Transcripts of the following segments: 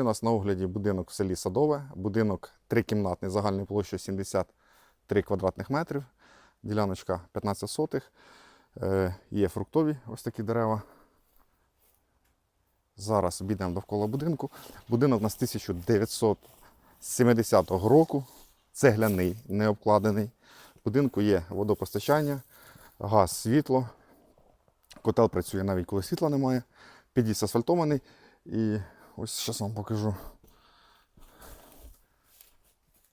У нас на огляді будинок в селі Садове. Будинок трикімнатний, загальною площею 73 квадратних метрів. Діляночка 15 сотих. Е, є фруктові ось такі дерева. Зараз обійдемо довкола будинку. Будинок у нас 1970 року. Цегляний, не обкладений. В будинку є водопостачання, газ, світло. Котел працює навіть коли світла немає. Під'їзд асфальтований. І ось зараз вам покажу.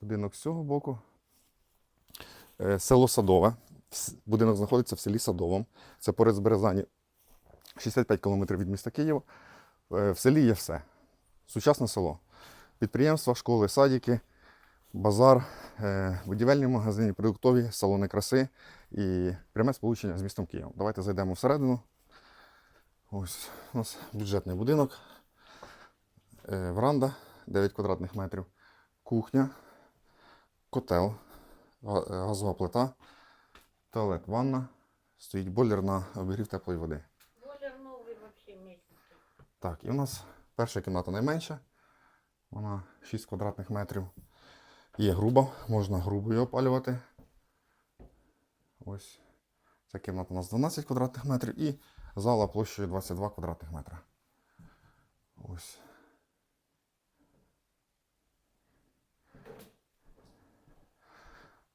Будинок з цього боку. Е, Село Садове. Будинок знаходиться в селі Садовому. Це поряд з Березані 65 км від міста Києва. Е, В селі є все. Сучасне село. Підприємства, школи, садики, базар, е, будівельні магазини, продуктові, салони краси і пряме сполучення з містом Києвом. Давайте зайдемо всередину. Ось у нас бюджетний будинок. Е, Веранда 9 квадратних метрів. Кухня, котел, е, газова плита, туалет, ванна. Стоїть бойлер на обігрів теплої води. Бойлер новий вообще месяц. Так, і у нас перша кімната найменша. Вона 6 квадратних метрів. Є груба, можна грубою опалювати. Ось. Ця кімната у нас 12 квадратних метрів і зала площею 22 квадратних метра. Ось.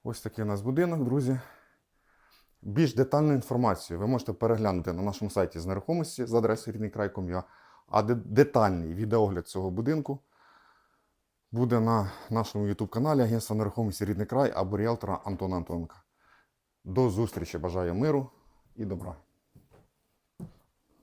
Ось такий у нас будинок, друзі. Більш детальну інформацію ви можете переглянути на нашому сайті з нерухомості за адресою ріднийкрай.com.ua, а детальний відеогляд цього будинку буде на нашому YouTube каналі Агентства нерухомості Рідний край або ріелтора Антона Антоненка. До зустрічі! Бажаю миру і добра!